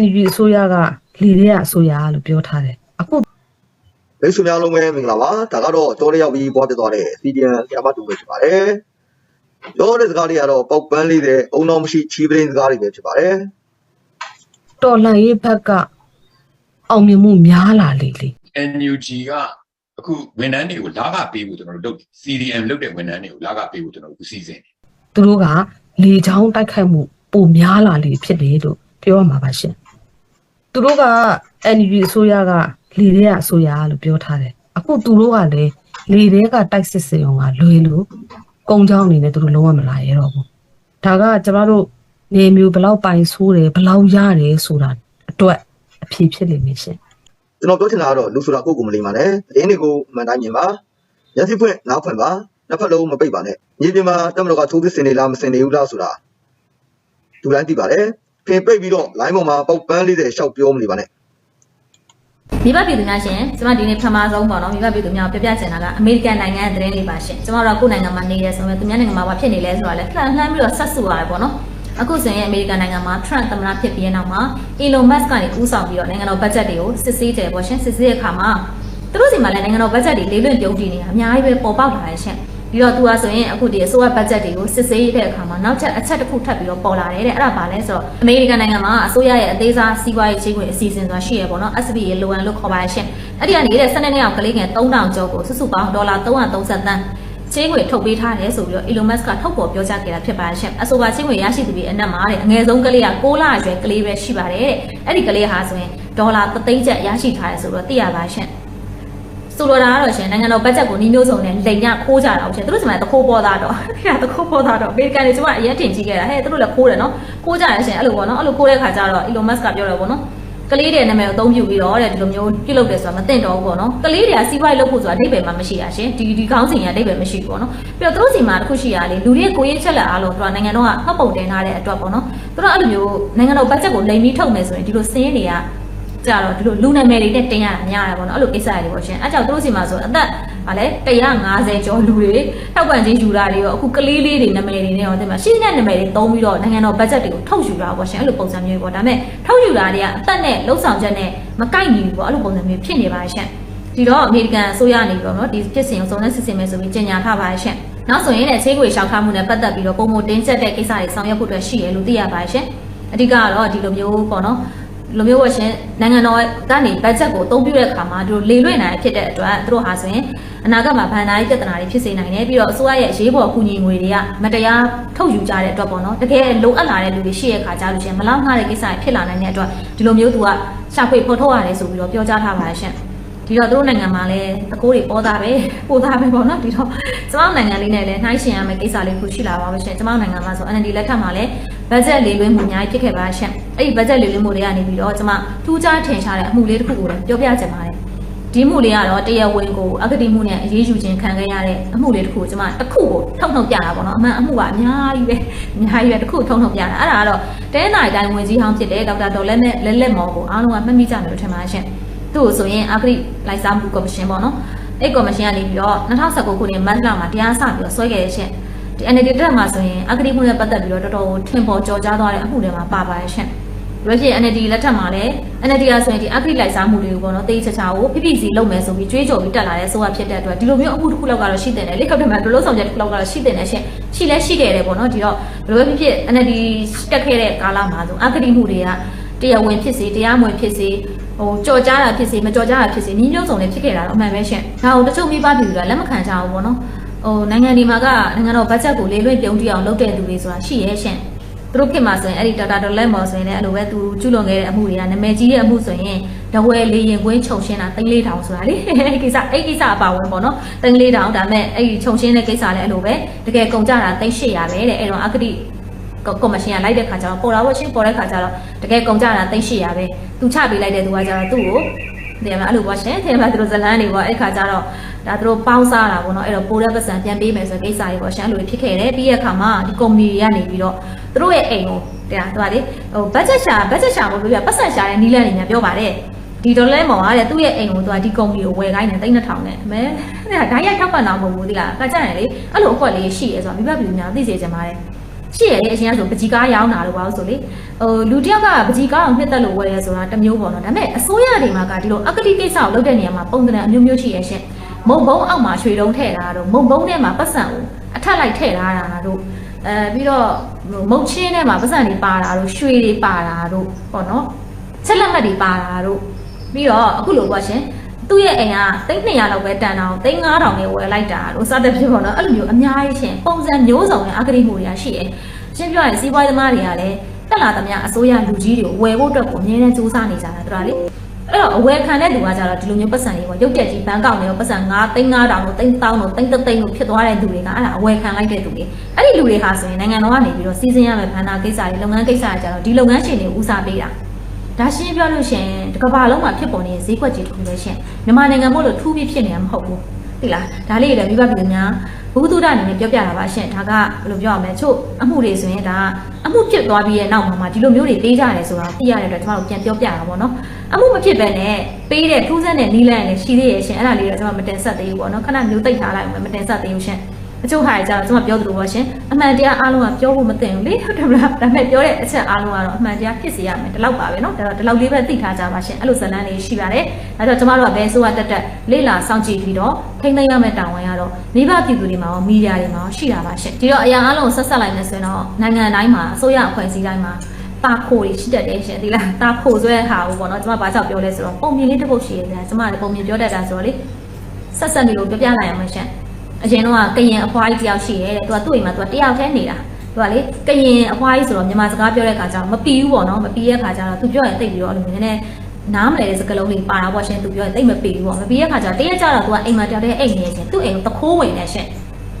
NUG အစိုးရကလေတွေကအစိုးရလို့ပြောထားတယ်အခုမိတ်ဆွေများလုံးပဲမင်္ဂလာပါဒါကတော့တော်ရရောက်ပြီးပွားပြသွားတဲ့ CDN ဆရာမတူပဲဖြစ်ပါတယ်ရောတဲ့စကားလေးကတော့ပေါက်ပန်းလေးတဲ့အုံတော်မရှိချီးပရင်းစကားတွေပဲဖြစ်ပါတယ်တော်လှန်ရေးဘက်ကအောင်မြင်မှုများလာလေလေ NUG ကအခုဝန်ထမ်းတွေကိုလာကပေးဖို့ကျွန်တော်တို့လုပ် CDM လုပ်တဲ့ဝန်ထမ်းတွေကိုလာကပေးဖို့ကျွန်တော်တို့အခုစီစဉ်တယ်သူတို့ကလေချောင်းတိုက်ခိုက်မှုပိုများလာလေဖြစ်လေလို့ ပြောရမှာပါရှင်သူတို့က NUG အစိုးရကလေတွေကအစိုးရလို့ပြောထားတယ်အခုသူတို့ကလည်းလေတွေကတိုက်စစ်စင်အောင်ကလွယ်လို့ကုန်းချောင်းအနေနဲ့သူတို့လုံးဝမလာရတော့ဘူးဒါကကျမတို့နေမျိုးဘယ်လောက်ပိုင်ဆိုးတယ်ဘယ်လောက်ရတယ်ဆိုတာအတွက်အဖြေဖြစ်လိမ့်မယ်ရှင်ကျွန်တော်ပြောချင်တာကတော့လူဆိုတာကိုယ့်ကိုယ်မလိမ္မာနဲ့တင်းတွေကိုအမှန်တိုင်းမြင်ပါရစီဖွင့်နားဖွင့်ပါနှစ်ဖက်လုံးမပိတ်ပါနဲ့မြေပြင်မှာတက်မတော်ကထိုးစစ်ဆင်နေလားမဆင်နေဘူးလားဆိုတာလူတိုင်းသိပါတယ် ခင်ပိတ်ပြီးတော့ line ပေါ်မှာပေါက်ပန်းလေးတဲ့ရှောက်ပြောမနေပါနဲ့မိဘပြည်သူများရှင်ကျွန်မဒီနေ့ပထမဆုံးပေါ့နော်မိဘပြည်သူများကိုပြပြချင်တာကအမေရိကန်နိုင်ငံရဲ့သတင်းလေးပါရှင်ကျွန်မတို့ကကိုယ့်နိုင်ငံမှာနေရဲဆိုပေမဲ့သူများနိုင်ငံမှာဘာဖြစ်နေလဲဆိုတာလည်းလှမ်းလှမ်းပြီးတော့ဆက်စုရတယ်ပေါ့နော်အခုဆိုရင်အမေရိကန်နိုင်ငံမှာ Trump သမ္မတဖြစ်ပြီးတဲ့နောက်မှာ Elon Musk ကနေဦးဆောင်ပြီးတော့နိုင်ငံတော်ဘတ်ဂျက်တွေကိုစစ်ဆေးတယ်ပေါ့ရှင်စစ်ဆေးတဲ့အခါမှာသူတို့စီမှာလည်းနိုင်ငံတော်ဘတ်ဂျက်တွေလေးလွင့်ပြုံးတည်နေတာအများကြီးပဲပေါ်ပေါက်လာတယ်ရှင် ပြီးတော့သူကဆိုရင်အခုဒီအစိုးရဘတ်ဂျက်တွေကိုစစ်ဆေးတဲ့အခါမှာနောက်ချက်အချက်တစ်ခုထပ်ပြီးတော့ပေါ်လာတယ်တဲ့အဲ့ဒါဘာလဲဆိုတော့အမေရိကန်နိုင်ငံမှာအစိုးရရဲ့အသေးစားစီးပွားရေးချေးငွေအစီအစဉ်ဆိုတာရှိရပေါ့နော် SB ရေလိုအန်လို့ခေါ်ပါရှင်အဲ့ဒီကနေတဲ့12နှစ်အောင်ကလေးငယ်3000ကျော်ကိုစုစုပေါင်းဒေါ်လာ330တန်းချေးငွေထုတ်ပေးထားတယ်ဆိုပြီးတော့ Elon Musk ကထုတ်ပေါ်ပြောကြားခဲ့တာဖြစ်ပါရှင်အဆိုပါချေးငွေရရှိသူတွေအနက်မှာတဲ့အငယ်ဆုံးကလေးက6လအရွယ်ကလေးပဲရှိပါတယ်တဲ့အဲ့ဒီကလေးဟာဆိုရင်ဒေါ်လာ3သိန်းကျပ်ရရှိထားတယ်ဆိုတော့သိရပါရှင် ဆိုလိုတာကတော့ရှင်နိုင်ငံတော်ဘတ်ဂျက်ကိုနှီးမျိုးစုံနဲ့လိန်ညခိုးကြတာဟုတ်ရှင်သူတို့စမှတခိုးပေါ်သားတော့အဲ့ဒါတခိုးပေါ်သားတော့အမေရိကန်တွေကျမအရင်တင်ကြည့်ခဲ့တာဟဲ့သူတို့လည်းခိုးတယ်နော်ခိုးကြရရှင်အဲ့လိုပေါ့နော်အဲ့လိုခိုးတဲ့ခါကျတော့ Elon Musk ကပြောတယ်ပေါ့နော်ကလေးတွေနာမည်ကိုအသုံးပြုပြီးတော့တဲ့ဒီလိုမျိုးပြုလုပ်တယ်ဆိုတာမသိတော့ဘူးပေါ့နော်ကလေးတွေကစီးပွားရေးလုပ်ဖို့ဆိုတာအဓိပ္ပာယ်မှမရှိတာရှင်ဒီဒီခေါင်းစဉ်ကအဓိပ္ပာယ်မရှိဘူးပေါ့နော်ပြီးတော့သူတို့စီမှာတစ်ခုရှိရလေလူတွေကိုရေးချက်လက်အားလုံးသူကနိုင်ငံတော်ကမှတ်ပုံတင်ထားတဲ့အတွက်ပေါ့နော်သူတို့အဲ့လိုမျိုးနိုင်ငံတော်ဘတ်ဂျက်ကိုလိန်ပြီးထုတ်မယ်ဆိုရင်ဒီလိုစင်းတွေက ကြတော့ဒီလိုလူနာမည်တွေနဲ့တင်ရတာများတယ်ပေါ့နော်အဲ့လိုကိစ္စတွေပေါ့ရှင်အဲ့ကြောင့်သူတို့စီမှာဆိုအသက်ဗာလဲ150ကျော်လူတွေထောက်ပံ့ခြင်းယူတာတွေရောအခုကလေးလေးတွေနာမည်တွေနဲ့ရောတင်မှာရှိတဲ့နာမည်တွေသုံးပြီးတော့နိုင်ငံတော်ဘတ်ဂျက်တွေကိုထုတ်ယူတာပေါ့ရှင်အဲ့လိုပုံစံမျိုးပေါ့ဒါပေမဲ့ထုတ်ယူတာတွေကအသက်နဲ့လှုပ်ဆောင်ချက်နဲ့မကိုက်ညီဘူးပေါ့အဲ့လိုပုံစံမျိုးဖြစ်နေပါရှင်ဒီတော့အမေရိကန်အစိုးရနေပြီးတော့နော်ဒီဖြစ်စဉ်ကိုစုံစမ်းစစ်ဆေးမယ်ဆိုပြီးကြေညာထားပါရှင်နောက်ဆိုရင်လည်းချေးငွေရှောက်ထားမှုနဲ့ပတ်သက်ပြီးတော့ပုံမတင်းကျပ်တဲ့ကိစ္စတွေဆောင်ရွက်ဖို့အတွက်ရှိရလို့သိရပါရှင်အဓိကကတော့ဒီလိုမျိုးပေါ့နော် လိုမျိုးပေါ့ရှင်နိုင်ငံတော်ကနေဘတ်ဂျက်ကိုအသုံးပြုတဲ့အခါမှာသူတို့လေလွင့်နိုင်ဖြစ်တဲ့အတွက်သူတို့ဟာဆိုရင်အနာဂတ်မှာဗန်ဒါရေးပြဿနာတွေဖြစ်စေနိုင်တယ်ပြီးတော့အစိုးရရဲ့အရေးပေါ်အကူအညီငွေတွေကမတရားထုတ်ယူကြတဲ့အတွက်ပေါ့နော်တကယ်လိုအပ်လာတဲ့လူတွေရှိတဲ့အခါကျလို့ရှင်မလောက်ငှတဲ့ကိစ္စတွေဖြစ်လာနိုင်တဲ့အတွက်ဒီလိုမျိုးသူကရှာဖွေဖော်ထုတ်ရတယ်ဆိုပြီးတော့ပြောကြားထားပါတယ်ရှင်ဒီတော့သူတို့နိုင်ငံမှာလည်းတကိုးတွေပေါ်တာပဲပိုသားပဲပေါ့နော်ဒီတော့ကျမတို့နိုင်ငံလေးနဲ့လည်းနှိုင်းရှင်ရမယ့်ကိစ္စလေးခုရှိလာပါပဲရှင်ကျမတို့နိုင်ငံမှာဆို NLD လက်ထက်မှာလည်း ဘတ်ဂျက်လေလွှဲမှုအများကြီးဖြစ်ခဲ့ပါရှင်အဲ့ဒီဘတ်ဂျက်လေလွှဲမှုတွေကနေပြီးတော့ကျမထူးခြားထင်ရှားတဲ့အမှုလေးတစ်ခုကိုလည်းပြောပြချင်ပါတယ်ဒီမှုလေးကတော့တရားဝင်ကိုအကတိမှုနဲ့အရေးယူခြင်းခံခဲ့ရတဲ့အမှုလေးတစ်ခုကိုကျမတစ်ခုကိုထုတ်ထုတ်ပြတာပေါ့နော်အမှန်အမှုကအများကြီးပဲအများကြီးပဲတစ်ခုထုတ်ထုတ်ပြတာအဲ့ဒါကတော့တဲနိုင်တိုင်းဝင်ကြီးဟောင်းဖြစ်တဲ့ဒေါက်တာဒေါ်လက်နဲ့လက်လက်မော်ကိုအားလုံးကမှတ်မိကြတယ်လို့ထင်ပါရှင်သူ့ကိုဆိုရင်အဂရိလိုက်စားမှုကော်မရှင်ပေါ့နော်အဲ့ကော်မရှင်ကနေပြီးတော့2019ခုနှစ်မတ်လမှာတရားစပြီးတော့ဆွဲခဲ့တဲ့ရှင် ဒီ NLD တက်မှာဆိုရင်အဂတိမှုနဲ့ပတ်သက်ပြီးတော့တော်တော်ထင်ပေါ်ကြော်ကြားသွားတဲ့အမှုတွေမှာပါပါရဲ့ရှင်ရွေးဖြစ် NLD လက်ထက်မှာလည်း NLD ကဆိုရင်ဒီအဂတိလိုက်စားမှုတွေကိုပေါ့နော်တေးချာချာကိုဖိဖိစီလုပ်မယ်ဆိုပြီးကြွေးကြော်ပြီးတက်လာတဲ့ဆိုရဖြစ်တဲ့အတွက်ဒီလိုမျိုးအမှုတစ်ခုလောက်ကတော့ရှိတယ်လေခေတ်တည်းမှာဒီလိုဆောင်ချက်တစ်ခုလောက်ကတော့ရှိတယ်နဲ့ရှင်ရှိလဲရှိခဲ့တယ်ပေါ့နော်ဒီတော့ဘယ်လိုဖြစ်ဖြစ် NLD တက်ခဲ့တဲ့ကာလမှာဆိုအဂတိမှုတွေကတရားဝင်ဖြစ်စေတရားမဝင်ဖြစ်စေဟိုကြော်ကြားတာဖြစ်စေမကြော်ကြားတာဖြစ်စေညီမျိုးစုံလည်းဖြစ်ခဲ့တာတော့အမှန်ပဲရှင်ဒါကိုတချို့မိဘပြည်သူတွေကလက်မခံကြဘူးပေါ့နော် ဟိုနိုင်ငံဒီမှာကနိုင်ငံတော်ဘတ်ဂျက်ကိုလေးလွင့်ပြုံးတိအောင်လုပ်တဲ့သူတွေဆိုတာရှိရဲ့ရှင်သူတို့ခင်မှာဆိုရင်အဲ့ဒီတာတာဒေါ်လက်မော်ဆိုရင်လည်းအဲ့လိုပဲသူကျူးလွန်ခဲ့တဲ့အမှုတွေကနာမည်ကြီးတဲ့အမှုဆိုရင်တဝဲလေရင်ကွင်းခြုံရှင်းတာသိန်းလေးတောင်ဆိုတာလေအဲ့ကိစ္စအဲ့ကိစ္စအပါဝင်ပေါ့နော်သိန်းလေးတောင်ဒါမဲ့အဲ့ဒီခြုံရှင်းတဲ့ကိစ္စလည်းအဲ့လိုပဲတကယ်ကုန်ကြတာသိန်း800ပဲတဲ့အဲ့တော့အဂတိကော်မရှင်ကလိုက်တဲ့ခါကျတော့ပေါ်လာဝရှင်းပေါ်တဲ့ခါကျတော့တကယ်ကုန်ကြတာသိရှိရပဲသူချပေးလိုက်တဲ့သူကကျတော့သူ့ကိုဒီမှာအဲ့လိုပေါ့ရှင်ဒီမှာသူတို့ဇလန်းတွေပေါ့အဲ့ခါကျတော့ ဒါသူတို့ပေါင်းစားတာပေါ့နော်အဲ့တော့ပိုတဲ့ပတ်စံပြန်ပေးမယ်ဆိုတဲ့ကိစ္စတွေပေါ့ရှင်အဲ့လိုဖြစ်ခဲ့တယ်ပြီးရဲ့အခါမှာဒီကုမ္ပဏီတွေကနေပြီးတော့သူတို့ရဲ့အိမ်ကိုတရားသူကလေဟိုဘတ်ဂျက်ရှာဘတ်ဂျက်ရှာကိုပြောပြပတ်စံရှာတဲ့နီးလန်းတွေညာပြောပါတယ်ဒီဒေါ်လာမော်ကတဲ့သူ့ရဲ့အိမ်ကိုသူကဒီကုမ္ပဏီကိုဝယ်ခိုင်းတယ်3000နဲ့အမဲဒါဓာတ်ရိုက်ထောက်ပံ့တော့မဟုတ်ဘူးဒီလားကကြတယ်လေအဲ့လိုအကွက်လေးရှိရဲဆိုတော့မိဘပြည်များသိစေချင်ပါတယ်ရှိရလေအရင်ကဆိုပကြီးကားရောင်းတာလို့ပါလို့ဆိုလေဟိုလူတစ်ယောက်ကပကြီးကားအောင်နှစ်သက်လို့ဝယ်ရဲဆိုတာတစ်မျိုးပေါ့နော်ဒါပေမဲ့အစိုးရတွေမှာကဒီလိုအကတိကိစ္စကိုလုပ်တဲ့နေရာမှာပုံစံအမျိုးမျိုးရှိရရှင် မုံဘုံအောက်မှာရွှေတုံးထည့်တာတို့မုံဘုံထဲမှာပတ်စံကိုအထက်လိုက်ထည့်ထားတာတို့အဲပြီးတော့မုတ်ချင်းထဲမှာပတ်စံတွေပါတာတို့ရွှေတွေပါတာတို့ပေါ့နော်ချက်လက်မှတ်တွေပါတာတို့ပြီးတော့အခုလိုပေါ့ရှင်သူ့ရဲ့အိမ်ကသိန်း200လောက်ပဲတန်တာကိုသိန်း9000နဲ့ဝယ်လိုက်တာလို့စသဖြင့်ပေါ့နော်အဲ့လိုမျိုးအများကြီးရှင်ပုံစံမျိုးစုံနဲ့အကတိမှုတွေကရှိတယ်ရှင်းပြောရင်စီးပွားရေးသမားတွေကလည်းတက်လာသမျှအစိုးရလူကြီးတွေကိုဝယ်ဖို့အတွက်ကိုအများနဲ့စူးစမ်းနေကြတာတို့ကလေ အဲ့တော့အဝယ်ခံတဲ့လူကကြတော့ဒီလိုမျိုးပတ်စံတွေပေါ့ရုပ်တက်ကြီးဘန်းကောက်နေရောပတ်စံ9သိန်း9000လို့သိန်း1000လို့သိန်းသိန်းလို့ဖြစ်သွားတဲ့လူတွေကအဲ့ဒါအဝယ်ခံလိုက်တဲ့လူတွေအဲ့ဒီလူတွေဟာဆိုရင်နိုင်ငံတော်ကနေပြီးတော့စီစဉ်ရမယ့်ဘဏ္ဍာကိစ္စတွေလုပ်ငန်းကိစ္စတွေကြတော့ဒီလုပ်ငန်းရှင်တွေဦးစားပေးတာဒါရှင်းပြောလို့ရှင်ဒီကမ္ဘာလုံးမှာဖြစ်ပေါ်နေတဲ့ဈေးကွက်ကြီးတစ်ခုပဲရှင်မြန်မာနိုင်ငံမို့လို့ထူးပြီးဖြစ်နေတာမဟုတ်ဘူး သိလားဒါလေးတွေလည်းမိဘပြည်သူများဘုသူဒ္ဒအနေနဲ့ပြောပြတာပါရှင်ဒါကဘယ်လိုပြောရမလဲချို့အမှုတွေဆိုရင်ဒါအမှုဖြစ်သွားပြီးရဲ့နောက်မှာမှဒီလိုမျိုးတွေပေးကြရတယ်ဆိုတာသိရတဲ့အတွက်ကျွန်တော်တို့ပြန်ပြောပြတာပေါ့နော်အမှုမဖြစ်ပဲနဲ့ပေးတဲ့ထူးဆန်းတဲ့နီးလန်းနဲ့ရှိသေးရဲ့ရှင်အဲ့ဒါလေးတော့ကျွန်တော်မတင်ဆက်သေးဘူးပေါ့နော်ခဏမျိုးသိပ်ထားလိုက်မယ်မတင်ဆက်သေးဘူးရှင် အချို့ဟာတွေကျတော့ကျွန်မပြောသလိုပါရှင်အမှန်တရားအားလုံးကပြောဖို့မသင့်ဘူးလေဟုတ်တယ်မလားဒါပေမဲ့ပြောတဲ့အချက်အားလုံးကတော့အမှန်တရားဖြစ်စေရမယ်ဒီလောက်ပါပဲเนาะဒါတော့ဒီလောက်လေးပဲသိထားကြပါရှင်အဲ့လိုဇာတ်လမ်းလေးရှိပါတယ်ဒါတော့ကျွန်မတို့ကဘယ်ဆိုကတက်တက်လေ့လာစောင့်ကြည့်ပြီးတော့ထိမ့်သိမ်းရမယ့်တာဝန်ရတော့မိဘပြည်သူတွေမှာရောမီဒီယာတွေမှာရောရှိတာပါရှင်ဒီတော့အရာအားလုံးဆက်ဆက်လိုက်နေဆိုရင်တော့နိုင်ငံတိုင်းမှာအစိုးရအဖွဲ့အစည်းတိုင်းမှာတာခိုတွေရှိတတ်တယ်ရှင်ဒီလားတာခိုဆွဲဟာဘူးပေါ့နော်ကျွန်မဘာကြောင့်ပြောလဲဆိုတော့ပုံမြင်လေးတစ်ပုတ်ရှိရတယ်ကျွန်မလည်းပုံမြင်ပြောတတ်တာဆိုတော့လေဆက်ဆက်နေလို့ပြောပြလိုက်ရမှာရှင် အရင်တော့ကရင်အဖွားကြီးတယောက်ရှိရဲတဲ့သူကသူ့အိမ်မှာသူကတယောက်တည်းနေတာသူကလေကရင်အဖွားကြီးဆိုတော့မြန်မာစကားပြောတဲ့ခါကျတော့မပီဘူးပေါ့နော်မပီတဲ့ခါကျတော့သူပြောရင်တိတ်ပြီးတော့အဲ့လိုမျိုးနည်းနည်းနားမလဲတဲ့စကားလုံးလေးပါတာပေါ့ရှင်သူပြောရင်တိတ်မပီဘူးပေါ့မပီတဲ့ခါကျတော့တရက်ကျတော့သူကအိမ်မှာတယောက်တည်းအိမ်နေရှင်သူ့အိမ်ကိုတခိုးဝင်နေရှင်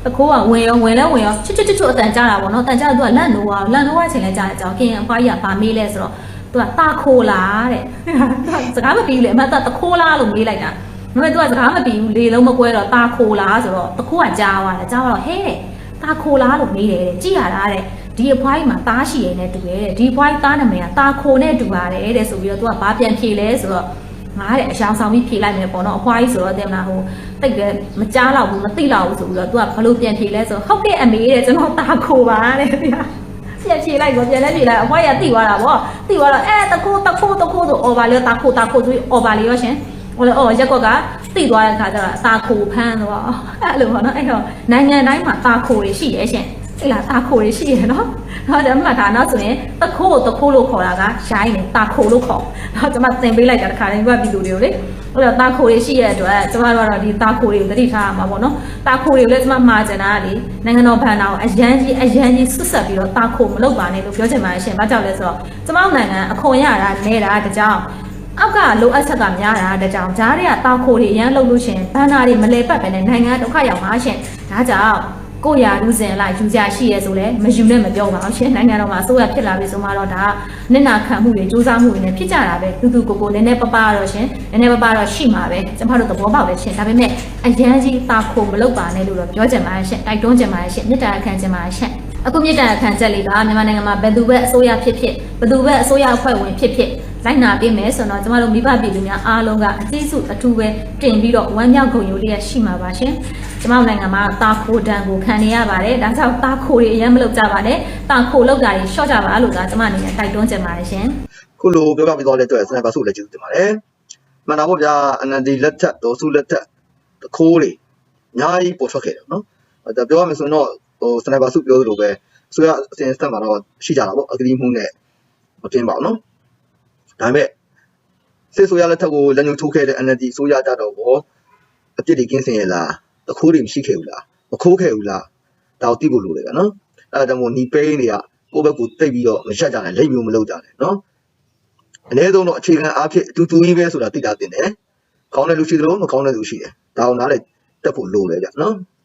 တခိုးကဝင်ရောဝင်လဲဝင်ရောချွတ်ချွတ်ချွတ်ချွတ်အတန်ကြတာပေါ့နော်အတန်ကြတော့သူကလန့်လို့ပါလန့်လို့အချိန်လဲကြားတဲ့အကြောင်းကရင်အဖွားကြီးကဗာမေးလဲဆိုတော့သူကတာခိုလားတဲ့စကားမပီဘူးလေအမတ်တခိုးလားလို့မေးလိုက်တာ။ ဒါပေမဲ့ तू ကစကားမပြီးဘူးလေလုံးမကွဲတော့ตาခိုလားဆိုတော့တခုကကြားသွားတယ်ကြားတော့ဟဲတဲ့ตาခိုလားလို့မေးတယ်တဲ့ကြည့်ရတာတဲ့ဒီအဖွားကြီးမှာตาရှိရတဲ့တူတယ်တဲ့ဒီအဖွားကြီးตาနာမည်ကตาခိုနဲ့တူပါတယ်တဲ့ဆိုပြီးတော့ तू ကဘာပြန်ဖြေလဲဆိုတော့ငါတဲ့အယောင်ဆောင်ပြီးဖြေလိုက်မယ်ပေါ့နော်အဖွားကြီးဆိုတော့တဲ့မလားဟိုတိတ်ပဲမကြားတော့ဘူးမသိတော့ဘူးဆိုပြီးတော့ तू ကဘလို့ပြန်ဖြေလဲဆိုဟုတ်ကဲ့အမေတဲ့ကျွန်တော်ตาခိုပါတဲ့ဗျာပြန်ဖြေလိုက်တော့ပြန်လဲဖြေလိုက်အဖွားကြီးကတိသွားတာဗောတိသွားတော့အဲတခိုးတခိုးတခိုးဆိုအော်ပါလေตาခိုตาခိုဆိုပြီးအော်ပါလေရောရှင် ဟိုလေအော်ရက်ကွက်ကသိသွားတဲ့ခါကျတော့တာခိုဖမ်းတော့အဲ့လိုပေါ့နော်အဲ့တော့နိုင်ငံတိုင်းမှာတာခိုတွေရှိရဲ့ရှင်သိလားတာခိုတွေရှိရဲ့နော်ဟုတ်တယ်မှတ်ထားနော်ဆိုရင်တခိုးတခိုးလို့ခေါ်တာကရိုင်းနေတာခိုလို့ခေါ်နော်ကျွန်မသင်ပေးလိုက်တာတခါတည်းပြပြည်သူတွေကိုလေဟုတ်တော့တာခိုတွေရှိရဲ့အတွက်ကျွန်မတို့ကတော့ဒီတာခိုတွေကိုသတိထားရမှာပေါ့နော်တာခိုတွေကိုလည်းကျွန်မမှာကျင်တာကလေနိုင်ငံတော်ဘဏ္ဍာကိုအရန်ကြီးအရန်ကြီးဆွတ်ဆက်ပြီးတော့တာခိုမလုပ်ပါနဲ့လို့ပြောချင်ပါတယ်ရှင်ဘာကြောင့်လဲဆိုတော့ကျွန်မတို့နိုင်ငံအခွန်ရတာနေတာတကြောင် အောက်ကလိုအပ်ချက်ကများတာတကြောင်ဂျားတွေကတောက်ခိုတွေရမ်းလုပ်လို့ရှင်ဘန်နာတွေမလဲပတ်ပဲနဲ့နိုင်ငံဒုက္ခရောက်မှာရှင်ဒါကြောင့်ကိုရလူစင်လိုက်ယူကြရှိရဲဆိုလဲမယူနဲ့မပြောပါဘူးရှင်နိုင်ငံတော်မှာအစိုးရဖြစ်လာပြီဆိုမှတော့ဒါနစ်နာခံမှုတွေစူးစမ်းမှုတွေနဲ့ဖြစ်ကြတာပဲတူတူကိုကိုနည်းနည်းပပတော့ရှင်နည်းနည်းပပတော့ရှိမှာပဲကျွန်တော်တို့သဘောပေါက်တယ်ရှင်ဒါပေမဲ့အရန်ကြီးတာခိုမလုပ်ပါနဲ့လို့တော့ပြောချင်ပါတယ်ရှင်တိုက်တွန်းချင်ပါတယ်ရှင်မေတ္တာခံချင်ပါတယ်ရှင်အခုမြစ်တာခံချက်လေးကမြန်မာနိုင်ငံမှာဘယ်သူပဲအစိုးရဖြစ်ဖြစ်ဘယ်သူပဲအစိုးရအဖွဲ့ဝင်ဖြစ်ဖြစ် လိုက်နာပေးမယ်ဆိုတော့ကျမတို့မိဘပြည်သူများအားလုံးကအသိစုအထူးပဲတင်ပြီးတော့ဝမ်းမြောက်ဂုဏ်ယူလျက်ရှိမှာပါရှင်ကျမတို့နိုင်ငံမှာတာခိုတန်ကိုခံနေရပါတယ်ဒါကြောင့်တာခိုတွေအရင်မလုပ်ကြပါနဲ့တာခိုလောက်တာတွေရှော့ကြပါလို့ကကျမအနေနဲ့တိုက်တွန်းချင်ပါတယ်ရှင်ခုလိုပြောပြပြီးတော့တဲ့အတွက်စနိုက်ပါဆုလည်းကျေးဇူးတင်ပါတယ်မှန်တာပေါ့ဗျာအနန္ဒီလက်ထက်ဒေါ်စုလက်ထက်တခိုးတွေအများကြီးပေါ်ထွက်ခဲ့တယ်နော်ဒါပြောရမယ်ဆိုရင်တော့ဟိုစနိုက်ပါဆုပြောသလိုပဲဆိုရအစဉ်စတက်မှာတော့ရှိကြတာပေါ့အကတိမှုနဲ့မတင်ပါဘူးနော် ဒါပေမဲ့စစ်ဆိုရလက်ထက်ကိုလက်ညှိုးထိုးခဲ့တဲ့ NLD ဆိုရကြတော့ဘောအပြစ်တွေကင်းစင်ရလားတခိုးတွေမရှိခဲ့ဘူးလားမခိုးခဲ့ဘူးလားဒါကိုသိဖို့လိုတယ်ကနော်အဲဒါကြောင့်မို့နီပိန်းတွေကကိုယ့်ဘက်ကိုတိတ်ပြီးတော့မရက်ကြနဲ့လိတ်မျိုးမလုပ်ကြနဲ့နော်အနည်းဆုံးတော့အခြေခံအားဖြင့်အတူတူကြီးပဲဆိုတာသိတာတင်တယ်။ကောင်းတဲ့လူရှိသလိုမကောင်းတဲ့လူရှိတယ်။ဒါအောင်နားလေတက်ဖို့လိုတယ်ဗျနော်။